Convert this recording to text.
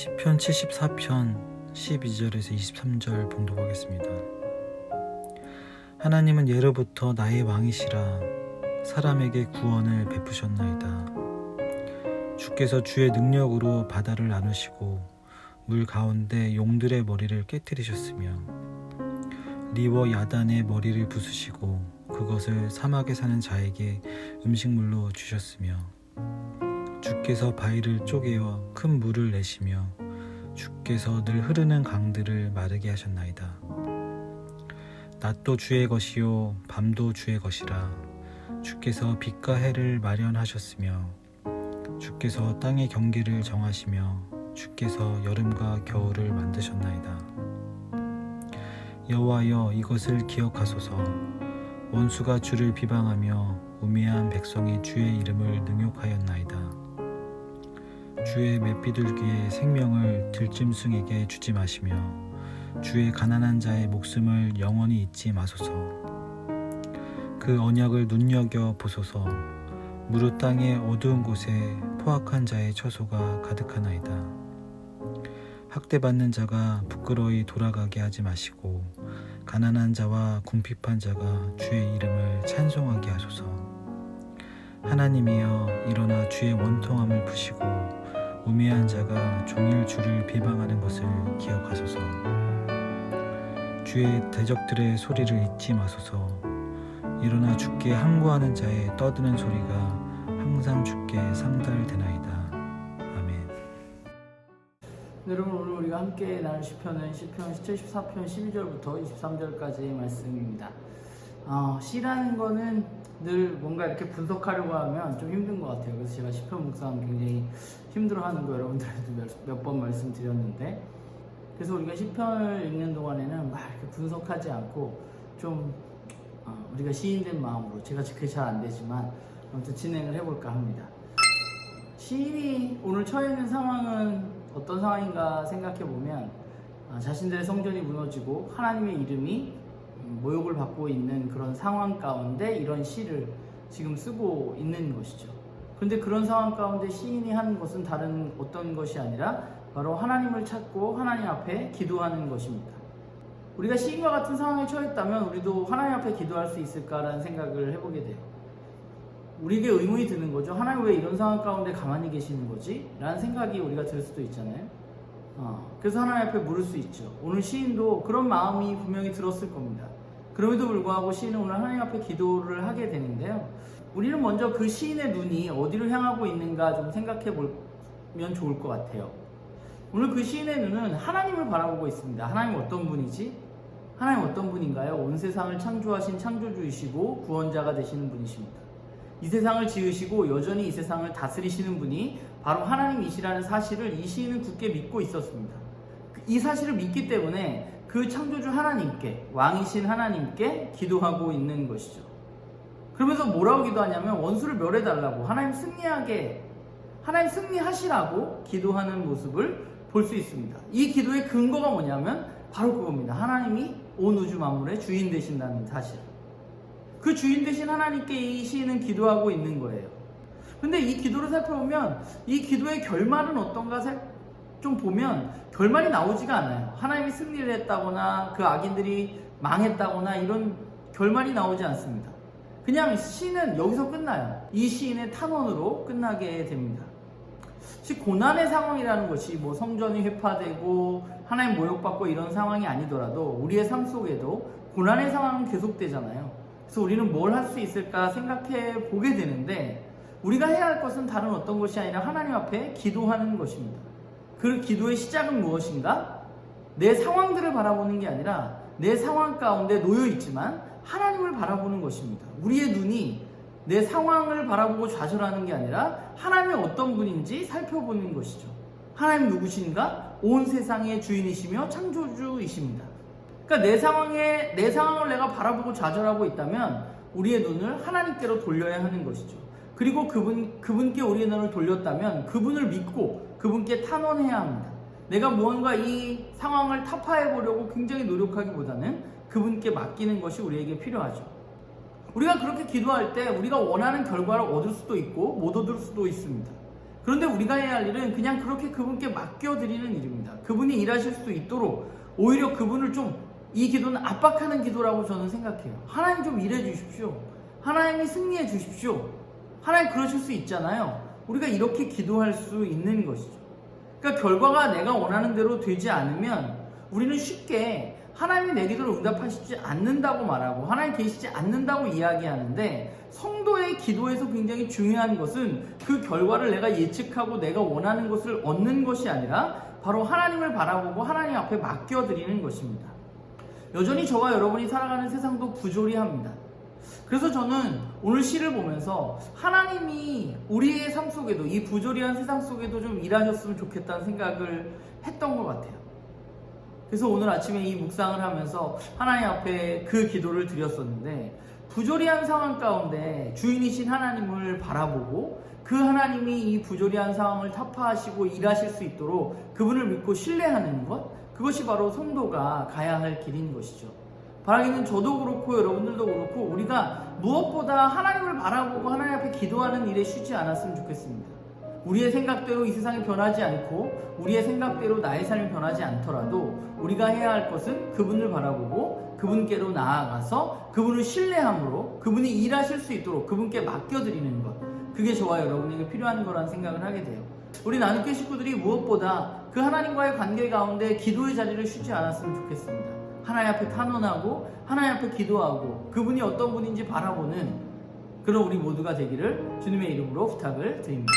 시편 74편 12절에서 23절 봉독하겠습니다. 하나님은 예로부터 나의 왕이시라 사람에게 구원을 베푸셨나이다. 주께서 주의 능력으로 바다를 나누시고 물 가운데 용들의 머리를 깨뜨리셨으며 리워 야단의 머리를 부수시고 그것을 사막에 사는 자에게 음식물로 주셨으며 주께서 바위를 쪼개어 큰 물을 내시며 주께서 늘 흐르는 강들을 마르게 하셨나이다. 낮도 주의 것이요 밤도 주의 것이라 주께서 빛과 해를 마련하셨으며 주께서 땅의 경계를 정하시며 주께서 여름과 겨울을 만드셨나이다. 여호와여 이것을 기억하소서 원수가 주를 비방하며 우매한 백성이 주의 이름을 능욕하였나이다. 주의 맷비둘기의 생명을 들짐승에게 주지 마시며 주의 가난한 자의 목숨을 영원히 잊지 마소서. 그 언약을 눈여겨 보소서. 무릇 땅의 어두운 곳에 포악한 자의 처소가 가득하나이다. 학대받는 자가 부끄러이 돌아가게 하지 마시고 가난한 자와 궁핍한 자가 주의 이름을 찬송하게 하소서. 하나님이여 일어나 주의 원통함을 푸시고 우매한 자가 종일 주를 비방하는 것을 기억하소서. 주의 대적들의 소리를 잊지 마소서. 일어나 주께 항구하는 자의 떠드는 소리가 항상 주께 상달되나이다. 아멘. 여러분 오늘 우리가 함께 나눌 시편은 시편 74편 12절부터 23절까지의 말씀입니다. 어, 시라는 거는 늘 뭔가 이렇게 분석하려고 하면 좀 힘든 것 같아요. 그래서 제가 시편 묵상 굉장히 힘들어하는 거 여러분들한테 몇 번 말씀드렸는데 그래서 우리가 시편을 읽는 동안에는 막 이렇게 분석하지 않고 좀 어, 우리가 시인된 마음으로 제가 그게 잘 안 되지만 아무튼 진행을 해볼까 합니다. 시인이 오늘 처해 있는 상황은 어떤 상황인가 생각해 보면 아, 자신들의 성전이 무너지고 하나님의 이름이 음, 모욕을 받고 있는 그런 상황 가운데 이런 시를 지금 쓰고 있는 것이죠. 그런데 그런 상황 가운데 시인이 하는 것은 다른 어떤 것이 아니라 바로 하나님을 찾고 하나님 앞에 기도하는 것입니다. 우리가 시인과 같은 상황에 처했다면 우리도 하나님 앞에 기도할 수 있을까라는 생각을 해보게 돼요. 우리에게 의문이 드는 거죠. 하나님 왜 이런 상황 가운데 가만히 계시는 거지? 라는 생각이 우리가 들 수도 있잖아요. 어, 그래서 하나님 앞에 물을 수 있죠. 오늘 시인도 그런 마음이 분명히 들었을 겁니다. 그럼에도 불구하고 시인은 오늘 하나님 앞에 기도를 하게 되는데요. 우리는 먼저 그 시인의 눈이 어디로 향하고 있는가 좀 생각해 보면 좋을 것 같아요. 오늘 그 시인의 눈은 하나님을 바라보고 있습니다. 하나님 어떤 분이지? 하나님 어떤 분인가요? 온 세상을 창조하신 창조주이시고 구원자가 되시는 분이십니다. 이 세상을 지으시고 여전히 이 세상을 다스리시는 분이 바로 하나님이시라는 사실을 이 시인은 굳게 믿고 있었습니다. 이 사실을 믿기 때문에 그 창조주 하나님께 왕이신 하나님께 기도하고 있는 것이죠. 그러면서 뭐라고 기도하냐면 원수를 멸해 달라고 하나님 승리하게 하나님 승리하시라고 기도하는 모습을 볼 수 있습니다. 이 기도의 근거가 뭐냐면 바로 그겁니다. 하나님이 온 우주 만물의 주인 되신다는 사실. 그 주인 되신 하나님께 이 시인은 기도하고 있는 거예요. 근데 이 기도를 살펴보면 이 기도의 결말은 어떤가 좀 보면 결말이 나오지가 않아요. 하나님이 승리를 했다거나 그 악인들이 망했다거나 이런 결말이 나오지 않습니다. 그냥 시는 여기서 끝나요. 이 시인의 탄원으로 끝나게 됩니다. 즉 고난의 상황이라는 것이 뭐 성전이 회파되고 하나님 모욕받고 이런 상황이 아니더라도 우리의 삶 속에도 고난의 상황은 계속되잖아요. 그래서 우리는 뭘 할 수 있을까 생각해 보게 되는데 우리가 해야 할 것은 다른 어떤 것이 아니라 하나님 앞에 기도하는 것입니다. 그 기도의 시작은 무엇인가? 내 상황들을 바라보는 게 아니라 내 상황 가운데 놓여 있지만 하나님을 바라보는 것입니다. 우리의 눈이 내 상황을 바라보고 좌절하는 게 아니라 하나님이 어떤 분인지 살펴보는 것이죠. 하나님 누구신가? 온 세상의 주인이시며 창조주이십니다. 그러니까 내 상황에 내 상황을 내가 바라보고 좌절하고 있다면 우리의 눈을 하나님께로 돌려야 하는 것이죠. 그리고 그분 그분께 우리의 눈을 돌렸다면 그분을 믿고 그분께 탄원해야 합니다. 내가 무언가 이 상황을 타파해 보려고 굉장히 노력하기보다는 그분께 맡기는 것이 우리에게 필요하죠. 우리가 그렇게 기도할 때 우리가 원하는 결과를 얻을 수도 있고 못 얻을 수도 있습니다. 그런데 우리가 해야 할 일은 그냥 그렇게 그분께 맡겨드리는 일입니다. 그분이 일하실 수 있도록 오히려 그분을 좀 이 기도는 압박하는 기도라고 저는 생각해요. 하나님 좀 일해 주십시오. 하나님이 승리해 주십시오. 하나님 그러실 수 있잖아요. 우리가 이렇게 기도할 수 있는 것이죠. 그러니까 결과가 내가 원하는 대로 되지 않으면 우리는 쉽게 하나님이 내 기도를 응답하시지 않는다고 말하고 하나님 계시지 않는다고 이야기하는데 성도의 기도에서 굉장히 중요한 것은 그 결과를 내가 예측하고 내가 원하는 것을 얻는 것이 아니라 바로 하나님을 바라보고 하나님 앞에 맡겨드리는 것입니다. 여전히 저와 여러분이 살아가는 세상도 부조리합니다. 그래서 저는 오늘 시를 보면서 하나님이 우리의 삶 속에도 이 부조리한 세상 속에도 좀 일하셨으면 좋겠다는 생각을 했던 것 같아요. 그래서 오늘 아침에 이 묵상을 하면서 하나님 앞에 그 기도를 드렸었는데 부조리한 상황 가운데 주인이신 하나님을 바라보고 그 하나님이 이 부조리한 상황을 타파하시고 일하실 수 있도록 그분을 믿고 신뢰하는 것 그것이 바로 성도가 가야 할 길인 것이죠. 바라기는 저도 그렇고 여러분들도 그렇고 우리가 무엇보다 하나님을 바라보고 하나님 앞에 기도하는 일에 쉬지 않았으면 좋겠습니다. 우리의 생각대로 이 세상이 변하지 않고 우리의 생각대로 나의 삶이 변하지 않더라도 우리가 해야 할 것은 그분을 바라보고 그분께로 나아가서 그분을 신뢰함으로 그분이 일하실 수 있도록 그분께 맡겨드리는 것 그게 저와 여러분에게 필요한 거라는 생각을 하게 돼요. 우리 나누교 식구들이 무엇보다 그 하나님과의 관계 가운데 기도의 자리를 쉬지 않았으면 좋겠습니다. 하나님 앞에 탄원하고 하나님 앞에 기도하고 그분이 어떤 분인지 바라보는 그런 우리 모두가 되기를 주님의 이름으로 부탁을 드립니다.